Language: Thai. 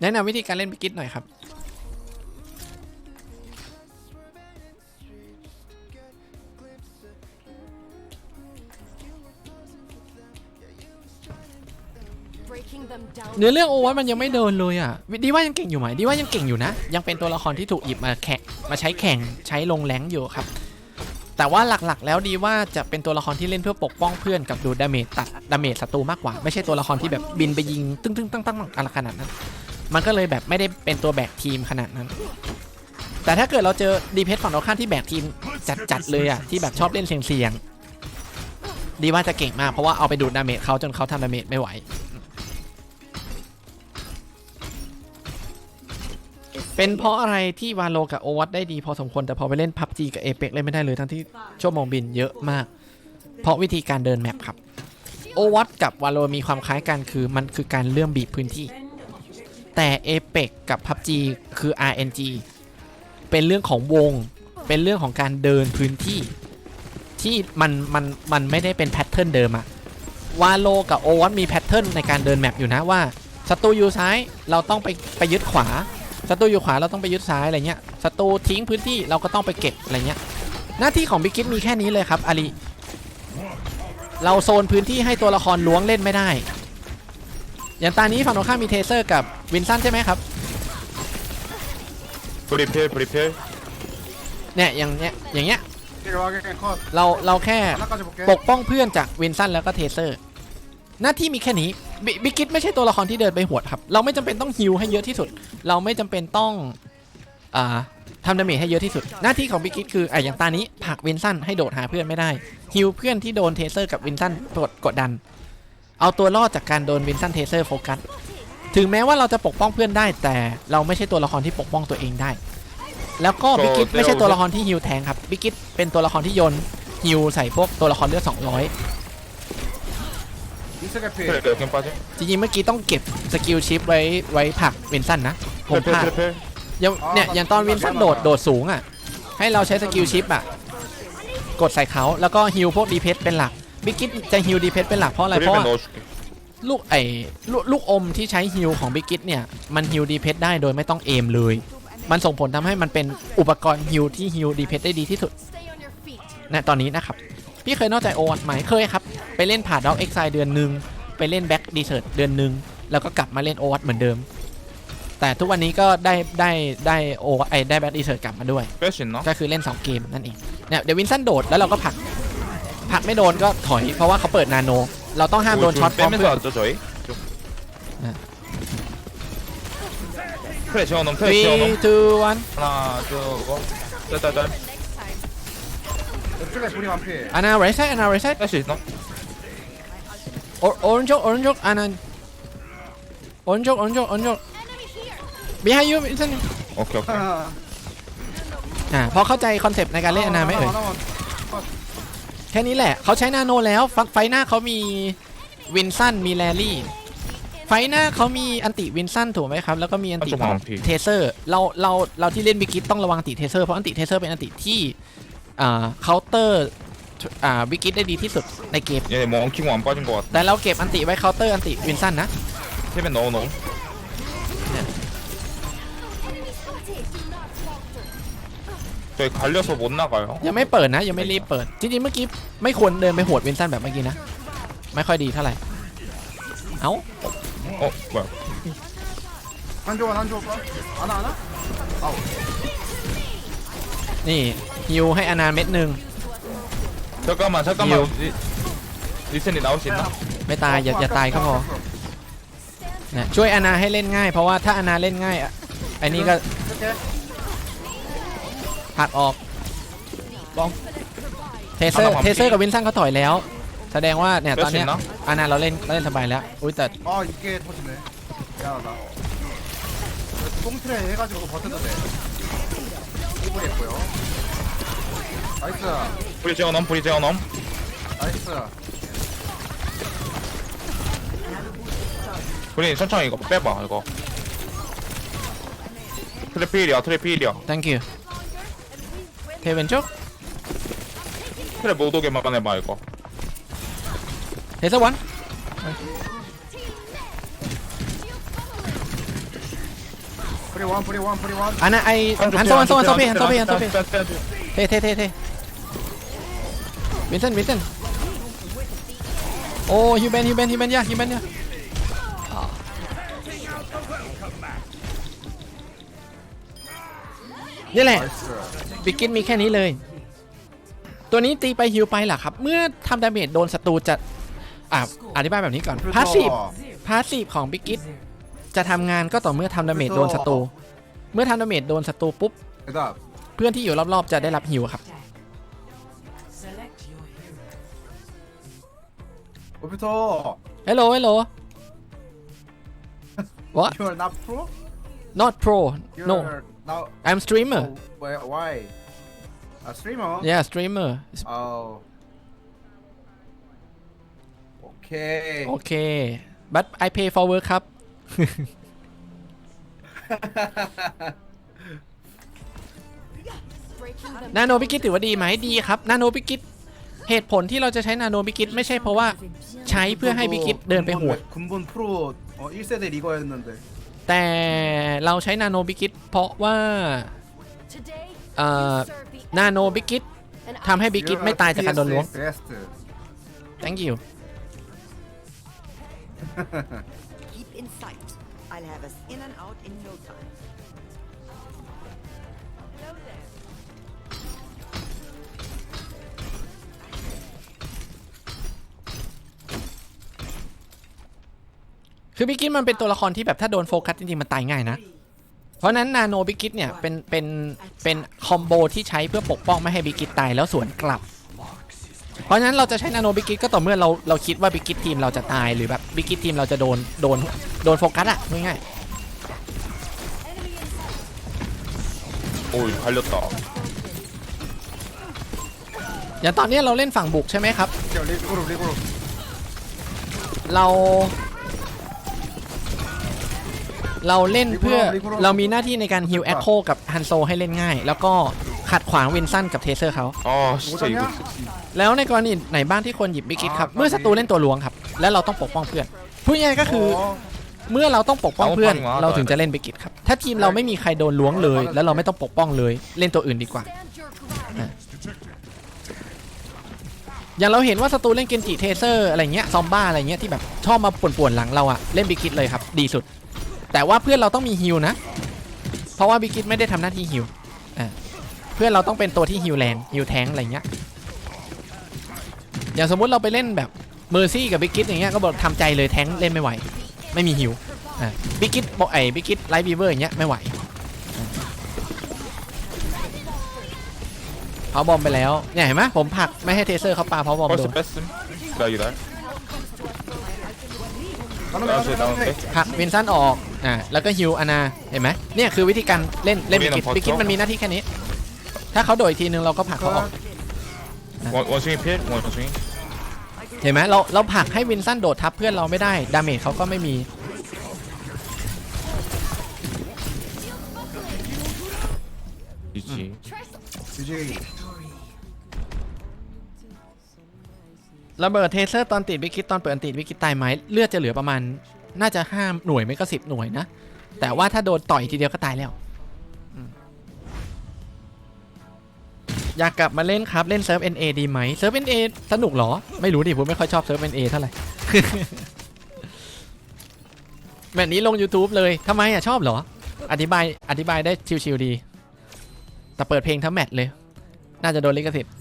แนะนำวิธีการเล่นบิกิตหน่อยครับ breaking them down เนื้อเรื่องโอวัตมันยังไม่เดินเลยอะดีว่ายังเก่งอยู่ไหมดีว่ายังเก่งอยู่นะ ยังเป็นตัวละครที่ถูกหยิบมาแข่งมาใช้แข่งใช้ลงแรงอยู่ครับ แต่ว่าหลักๆ แล้วดีว่าจะเป็นตัวละครที่เล่นเพื่อปกป้องเพื่อนกับดูดาเมจตัดดาเมจศัตรูมากกว่า ไม่ใช่ตัวละครที่แบบบินไปยิงตึ้งตึ้งตั้งตั้งอะไรขนาดนั้น มันก็เลยแบบไม่ได้เป็นตัวแบกทีมขนาดนั้น แต่ถ้าเกิดเราเจอดีเพสฝั่งตรงข้ามที่แบกทีมจัดๆเลยอะที่แบบชอบเล่นเสี่ยงๆดีว่าจะเก่งมากเพราะว่าเอาไปดูดดาเมจเขาจนเขาทำดาเมจไม่ไหว เป็นเพราะอะไรที่วาโลกับโอวัตได้ดีพอสมควรแต่พอไปเล่นพับจีกับเอเปกเล่นไม่ได้เลยทั้งที่ชั่วโมงบินเยอะมาก เพราะวิธีการเดินแมปครับโอวัตกับวาโลมีความคล้ายกันคือมันคือการเลื่อมบีบพื้นที่ แต่เอเปกกับพับจีคือ RNG เป็นเรื่องของวง เป็นเรื่องของการเดินพื้นที่ ที่มันมันมันไม่ได้เป็นแพทเทิร์นเดิมอะวาโลกับโอวัตมีแพทเทิร์นในการเดินแมปอยู่นะว่าศัตรูอยู่ซ้ายเราต้องไปไปยึดขวาศัตรูอยู่ขวาเราต้องไปยึดซ้ายอะไรเงี้ยศัตรูทิ้งพื้นที่เราก็ต้องไปเก็บอะไรเงี้ย หน้าที่ของบิ๊กกิตมีแค่นี้เลยครับอาลีเราโซนพื้นที่ให้ตัวละครล้วงเล่นไม่ได้ อย่างตานี้ฝั่งตรงข้ามมีเทเซอร์กับวินสันใช่ไหมครับ prepare prepare เนี่ยอย่างเนี้ยอย่างเนี้ย เราเราแค่ปกป้องเพื่อนจากวินสันแล้วก็เทเซอร์ หน้าที่มีแค่นี้บบิกิตไม่ใช่ตัวละครที่เดินไปหวดครับ เราไม่จำเป็นต้องฮิวให้เยอะที่สุด เราไม่จำเป็นต้องอ่าทำดาเมจให้เยอะที่สุด หน้าที่ของบิกิตคือไอ้อย่างตานี้ผักวินสันให้โดดหาเพื่อนไม่ได้ฮิวเพื่อนที่โดนเทเซอร์กับวินสันกดกดดัน เอาตัวรอดจากการโดนวินสันเทเซอร์โฟกัสถึงแม้ว่าเราจะปกป้องเพื่อนได้ แต่เราไม่ใช่ตัวละครที่ปกป้องตัวเองได้ แล้วก็บิกิตไม่ใช่ตัวละครที่ฮิวแทงครับบิกิตเป็นตัวละครที่โยนฮิวใส่พวกตัวละครเลือด200 จริงๆเมื่อกี้ต้องเก็บสกิลชิปไว้ไว้ผักวินสันนะผมพลาดเนี่ยยังตอนวินสันโดดโดดสูงอะให้เราใช้สกิลชิปอะกดใส่เขาแล้วก็ฮิวพวกดีเพสเป็นหลัก บิ๊กกิ๊จะฮิวดีเพชเป็นหลักเพราะอะไรเพราะลูกไอ้ลูกอมที่ใช้ฮิวของบิ๊กกิ๊เนี่ยมันฮิวดีเพชได้โดยไม่ต้องเอมเลย มันส่งผลทำให้มันเป็นอุปกรณ์ฮิวที่ฮิวดีเพชได้ดีที่สุดณตอนนี้นะครับ พี่เคยนอกใจโอวันไหมเคยครับ ไปเล่นผ่าด็อกเอ็กซายเดือนหนึ่งไปเล่นแบ็กดีเซิร์ดเดือนหนึ่งแล้วก็กลับมาเล่นโอวัตเหมือนเดิม แต่ทุกวันนี้ก็ได้ได้ได้โอไอได้แบ็กดีเซิร์ดกลับมาด้วยก็คือเล่น 2 เกมนั่นเองเนี่ยเดวินสันโดดแล้วเราก็ผัก ผลักไม่โดนก็ถอย เพราะว่าเขาเปิดนาโน เราต้องห้ามโดน 뭐, ช็อต 좀 พร้อมเพื่ 빼면서 อน 하죠 저희 좀. 네. 트레 재워놓음 트레 3 재워놓음 2 1 하나 두고 짤짤짤 왼쪽에 불이 완피 อานาไรซ์อานาไรซ์ 뺄 수 있나? โอโอรันโจโอรันโจอานาโอรันโจโอรันโจโอรันโจ enemy here behind you วินสัน 오케이 오케이 อ่าพอเข้าใจคอนเซปต์ในการเล่นอานาไหมเอ่ย แ แค่นี้แหละเขาใช้นาโนแล้วฟักไฟหน้าเขามีวินสันมีแรลลี่ ไฟหน้าเขามีอันติวินสันถูกไหมครับ แล้วก็มีอันติของเทเซอร์เราเราเราที่เล่นบิกิตต้องระวังติเทเซอร์เพราะอันติเทเซอร์เป็นอันติที่อ่าเคาน์เตอร์อ่าบิกิตได้ดีที่สุดในเกมเนี่ยมองขี้หวอมป้อนจังกอดแต่เราเก็บอันติไว้เคาน์เตอร์อันติวินสันนะที่เป็นโนโน 저희 갈려서 못 나가요 ยังไม่เปิดนะ ยังไม่รีบเปิด จริงๆ เมื่อกี้ไม่ควรเดินไปโหวดวินสันแบบเมื่อกี้นะ ไม่ค่อยดีเท่าไหร่ เอ้า 어 뭐야 한조원 한조원 하나 하나 นี่ฮิวให้อานาเม็ดหนึ่ง 잠깐만 잠깐만 이요. 리, 리센이 나올 수 있나? ไม่ตายอย่าอย่าตายก็พอนะช่วยอานาให้เล่นง่าย เพราะว่าถ้าอานาเล่นง่ายอ่ะไอ้นี่ก็ 이렇게 ผลักออกบองเทเซอร์เทเซอร์กับวินสันเขาถอยแล้ว แสดงว่าเนี่ยตอน 뺄 수 เนี้ย 있나? อานาเราเล่นเราเล่นสบายแล้วอุ้ยแต่ 아 이게 터지네 미안하다 똥트레 해가지고 버텨도 돼 이불이 있고요 나이스 브리 재워놓음 브리 재워놓음 나이스 브리 천천히 이거 빼봐 이거 트래필이야 트래필이야 thank you 오케이 왼쪽? 그래 못 오게 막아내봐 이거. 대사원 프리 원 프리 원 프리 원. 아나 아이 한서원 서원 서비 한서비 한서비 대대대대 민턴 민턴 오 휴맨 휴맨 휴맨이야 휴맨이야. 닐레. 나이스. บิกินมีแค่นี้เลย ตัวนี้ตีไปฮิวไปเหรอครับ เมื่อทำดาเมจโดนศัตรูจะอะอธิบายแบบนี้ก่อนพาสีฟพาสีฟของบิกินจะทำงานก็ต่อเมื่อทำดาเมจโดนศัตรูเมื่อทำดาเมจโดนศัตรูปุ๊บ เพื่อนที่อยู่รอบๆจะได้รับฮิวครับโอ้พี่โตฮัลโหลฮัลโหล What? Not pro? Not pro. You're... No. now I'm streamer oh, why why a streamer yeah streamer oh okay โอเค but I pay for work ครับ Breaking them นาโนบิกิตถือว่าดีไหมดีครับนาโนบิกิตเหตุผลที่เราจะใช้นาโนบิกิตไม่ใช่เพราะว่าใช้เพื่อให้บิกิตเดินไปหวด 군본 프로 어, 1세대 리거였는데 แต่เราใช้นาโนบิกิตเพราะว่า today. Uh, you serve the นาโนบิกิต and ทำให้บิกิตไม่ตายจากการโดนล้วง best thank you คือบิ๊กกิ๊มันเป็นตัวละครที่แบบถ้าโดนโฟกัสจริงๆมันตายง่ายนะ เพราะนั้นนาโนบิ๊กกิ๊เนี่ยเป็นเป็นเป็นคอมโบที่ใช้เพื่อปกป้องไม่ให้บิ๊กกิ๊ตายแล้วสวนกลับ เพราะนั้นเราจะใช้นาโนบิ๊กกิ๊ก็ต่อเมื่อเราเราคิดว่าบิ๊กกิ๊ทีมเราจะตายหรือแบบบิ๊กกิ๊ทีมเราจะโดนโดนโดนโฟกัสอะง่ายๆโอ้ยเขาเลือกต่ออย่างตอนนี้เราเล่นฝั่งบุกใช่ไหมครับ เดี๋ยวรีบรีบรีบเรา เราเล่นเพื่อเรามีหน้าที่ในการฮิลแอคโคกับฮันโซให้เล่นง่าย แล้วก็ขัดขวางเวนซันกับเทเซอร์เขา อ๋อใส่แล้วในกรณีไหนบ้างที่ควรหยิบบิกิทครับ เมื่อศัตรูเล่นตัวหลวงครับ แล้วเราต้องปกป้องเพื่อนพูดง่ายก็คือ เมื่อเราต้องปกป้องเพื่อน เราถึงจะเล่นบิกิทครับ ถ้าทีมเราไม่มีใครโดนหลวงเลย แล้วเราไม่ต้องปกป้องเลย เล่นตัวอื่นดีกว่า อย่างเราเห็นว่าศัตรูเล่นเกนจิเทเซอร์อะไรเงี้ยซอมบ้าอะไรเงี้ยที่แบบชอบมาป่วนๆหลังเราอะเล่นบิกิทเลยครับ ดีสุด แต่ว่าเพื่อนเราต้องมีฮิวนะ เพราะว่าบิกิตไม่ได้ทำหน้าที่ฮิวเพื่อนเราต้องเป็นตัวที่ฮิวแรงฮิวแทงอะไรเงี้ยอย่างสมมุติเราไปเล่นแบบเมอร์ซี่กับบิกิตอย่างเงี้ยก็บอกทำใจเลยแทงเล่นไม่ไหว ไม่มีฮิวบิกิตบอกไอ้บิกิตไลท์บีเวอร์อย่างเงี้ยไม่ไหวเผาบอมไปแล้วเนี่ยเห็นไหมผมผักไม่ให้เทเซอร์เขาปาเผาบอมโดนเยผักวินสันออก อ่าแล้วก็ฮิวอนาเห็นไหมเนี่ยคือวิธีการเล่นเล่นบิกิตบิกิตมันมีหน้าที่แค่นี้ ถ้าเขาโดดอีกทีนึงเราก็ผลักเขาออก我我 swing pit 我 swing เห็นไหมเราเราผลักให้วินสันโดดทับเพื่อนเราไม่ได้ ดาเมจเขาก็ไม่มี GG ระเบิดเทเซอร์ตอนติดวิกิตตอนเปิดอันติดวิกิตตายไหมเลือดจะเหลือประมาณ น่าจะห้าหน่วยไม่ก็สิบหน่วยนะ แต่ว่าถ้าโดนต่อยทีเดียวก็ตายแล้ว อยากกลับมาเล่นครับ เล่นเซิร์ฟ NA ดีไหมเซิร์ฟ NA สนุกเหรอ ไม่รู้ดิผมไม่ค่อยชอบเซิร์ฟ NA เท่าไหร่แบบนี้ลง YouTube เลยทำไมอะชอบเหรอ อธิบายอธิบายได้ชิวๆดี แต่เปิดเพลงทั้งแมตช์เลย น่าจะโดนลิขสิทธิ์